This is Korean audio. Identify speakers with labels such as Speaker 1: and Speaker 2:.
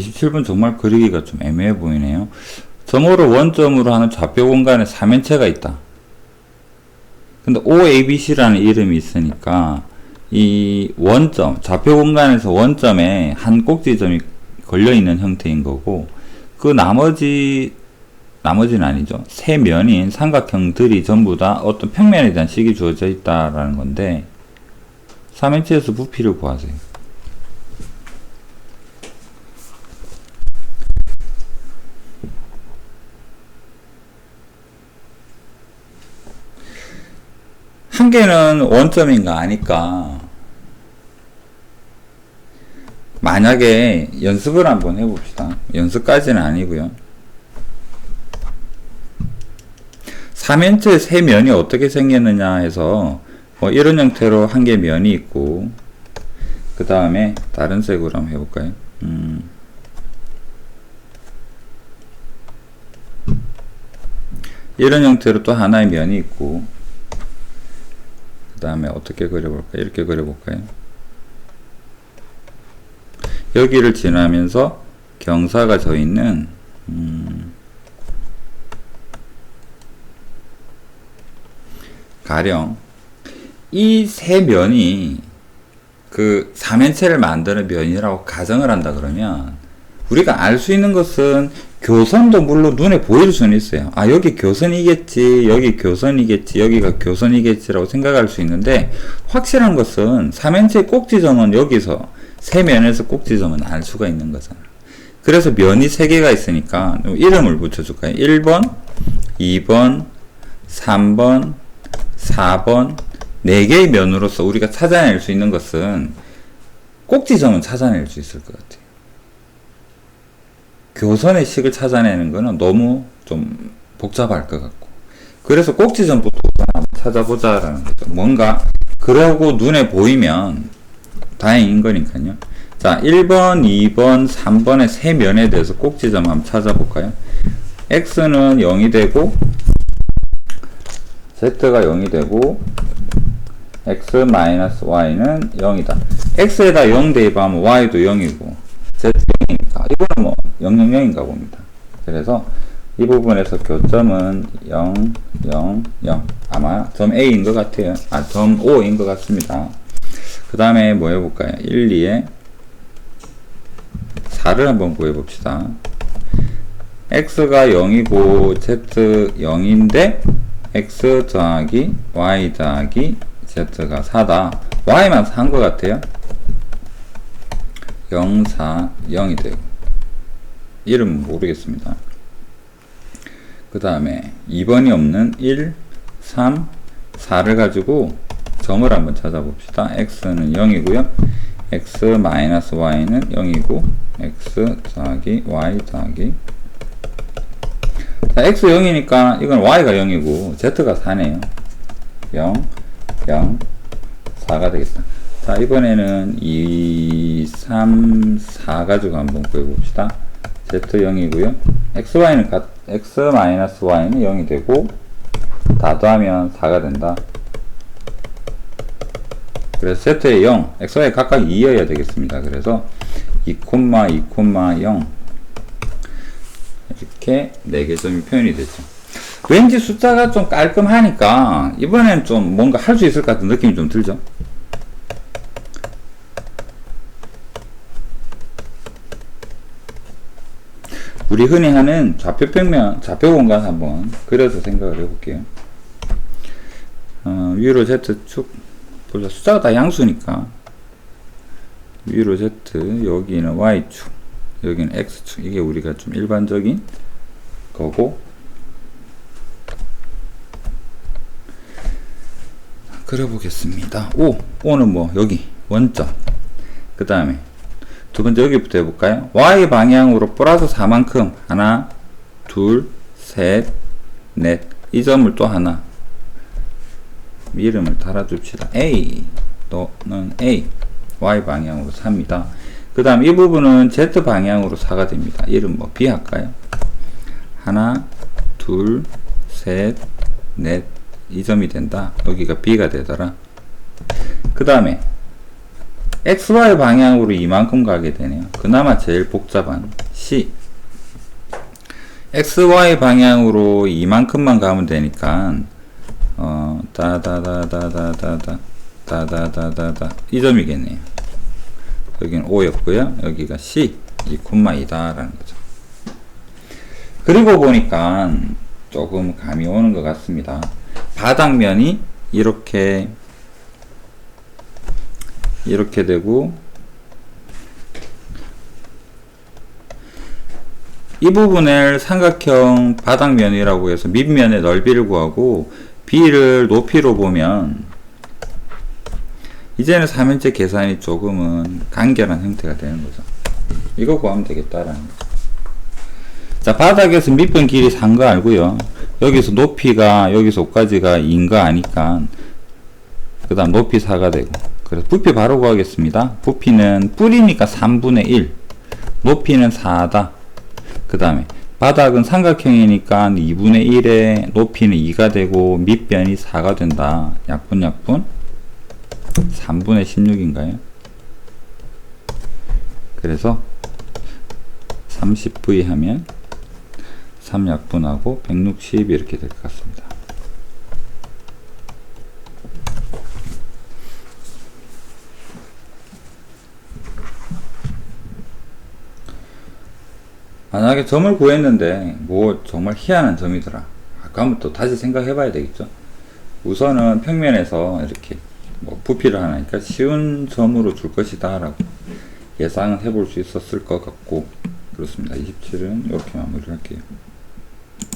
Speaker 1: 27번 정말 그리기가 좀 애매해 보이네요. 점호를 원점으로 하는 좌표 공간에 3면체가 있다. 근데 OABC라는 이름이 있으니까 이 원점, 좌표 공간에서 원점에 한 꼭지점이 걸려 있는 형태인 거고 그 나머지 나머지는 아니죠. 세 면인 삼각형들이 전부 다 어떤 평면에 대한 식이 주어져 있다라는 건데 3인치에서 부피를 구하세요. 한 개는 원점인가 아니까 만약에 연습을 한번 해봅시다. 연습까지는 아니고요. 3인체 세 면이 어떻게 생겼느냐 해서 뭐 이런 형태로 한 개 면이 있고 그 다음에 다른 색으로 한번 해볼까요? 음. 이런 형태로 또 하나의 면이 있고 그 다음에 어떻게 그려볼까요? 이렇게 그려볼까요? 여기를 지나면서 경사가 져 있는 음, 가령 이 세 면이 그 삼연체를 만드는 면이라고 가정을 한다 그러면 우리가 알 수 있는 것은 교선도 물론 눈에 보일 수는 있어요. 아, 여기 교선이겠지, 여기 교선이겠지, 여기가 교선이겠지라고 생각할 수 있는데, 확실한 것은 삼연체 꼭지점은 여기서, 세 면에서 꼭지점은 알 수가 있는 거잖아. 그래서 면이 세 개가 있으니까, 이름을 붙여줄까요? 1번, 2번, 3번, 4번, 4개의 면으로서 우리가 찾아낼 수 있는 것은, 꼭지점은 찾아낼 수 있을 것 같아요. 교선의 식을 찾아내는 거는 너무 좀 복잡할 것 같고. 그래서 꼭지점부터 찾아보자라는 거죠. 뭔가, 그러고 눈에 보이면 다행인 거니까요. 자, 1번, 2번, 3번의 세 면에 대해서 꼭지점 한번 찾아볼까요? x는 0이 되고, z가 0이 되고, x-y는 0이다. x에다 0 대입하면 y도 0이고, z 0이니까. 이거는 뭐, 000인가 봅니다. 그래서 이 부분에서 교점은 0, 0, 0. 아마 점 A인 것 같아요. 아, 점 O인 것 같습니다. 그 다음에 뭐 해볼까요? 1, 2에 4를 한번 구해봅시다. x가 0이고 z 0인데 x 더하기 y 더하기 z가 4다. y만 4인 것 같아요. 0, 4, 0이 되고 이름 모르겠습니다. 그 다음에 2번이 없는 1, 3, 4를 가지고 점을 한번 찾아봅시다. x는 0이고요. x-y는 0이고 x 더하기 y 더하기 자, x 0이니까 이건 y가 0이고 z가 4네요. 0, 0, 4가 되겠다. 자, 이번에는 2, 3, 4 가지고 한번 구해봅시다. Z0이고요. xy는 x-y는 0이 되고 다 더하면 4가 된다. 그래서 z의 0, xy 각각 2여야 되겠습니다. 그래서 2, 2, 0 이렇게 4개 점이 표현이 되죠. 왠지 숫자가 좀 깔끔하니까 이번엔 좀 뭔가 할 수 있을 것 같은 느낌이 좀 들죠. 우리 흔히 하는 좌표 평면, 좌표 공간 한번 그려서 생각을 해볼게요. 어, 위로 Z축, 보자. 숫자가 다 양수니까. 위로 Z, 여기는 Y축, 여기는 X축. 이게 우리가 좀 일반적인 거고. 그려보겠습니다. O, O는 뭐, 여기, 원점. 그 다음에, 두 번째 여기부터 해볼까요? Y 방향으로 플러스 4만큼 하나, 둘, 셋, 넷. 이 점을 또 하나 이름을 달아줍시다. A 또는 A Y 방향으로 4입니다. 그 다음 이 부분은 Z 방향으로 4가 됩니다. 이름 뭐 B 할까요? 하나, 둘, 셋, 넷. 이 점이 된다. 여기가 B가 되더라. 그 다음에 XY 방향으로 이만큼 가게 되네요. 그나마 제일 복잡한 C. XY 방향으로 이만큼만 가면 되니까, 어, 다다다다다다다, 다다다다다, 이 점이겠네요. 여기는 O였고요. 여기가 C, 이 콤마 2다라는 거죠. 그리고 보니까 조금 감이 오는 것 같습니다. 바닥면이 이렇게 이렇게 되고 이 부분을 삼각형 바닥면이라고 해서 밑면의 넓이를 구하고 B를 높이로 보면 이제는 3인체 계산이 조금은 간결한 형태가 되는 거죠. 이거 구하면 되겠다라는 거죠. 자, 바닥에서 밑변 길이 3거 알고요. 여기서 높이가 여기서 5까지가 2인 거 아니까 그 다음 높이 4가 되고 그래서 부피 바로 구하겠습니다. 부피는 뿌리니까 3분의 1 높이는 4다. 그 다음에 바닥은 삼각형이니까 2분의 1에 높이는 2가 되고 밑변이 4가 된다. 약분 약분 3분의 16인가요? 그래서 30V 하면 3약분하고 160 이렇게 될 것 같습니다. 만약에 점을 구했는데 뭐 정말 희한한 점이더라. 아까부터 또 다시 생각해 봐야 되겠죠. 우선은 평면에서 이렇게 뭐 부피를 하니까 쉬운 점으로 줄 것이다 라고 예상은 해볼 수 있었을 것 같고 그렇습니다. 27은 이렇게 마무리를 할게요.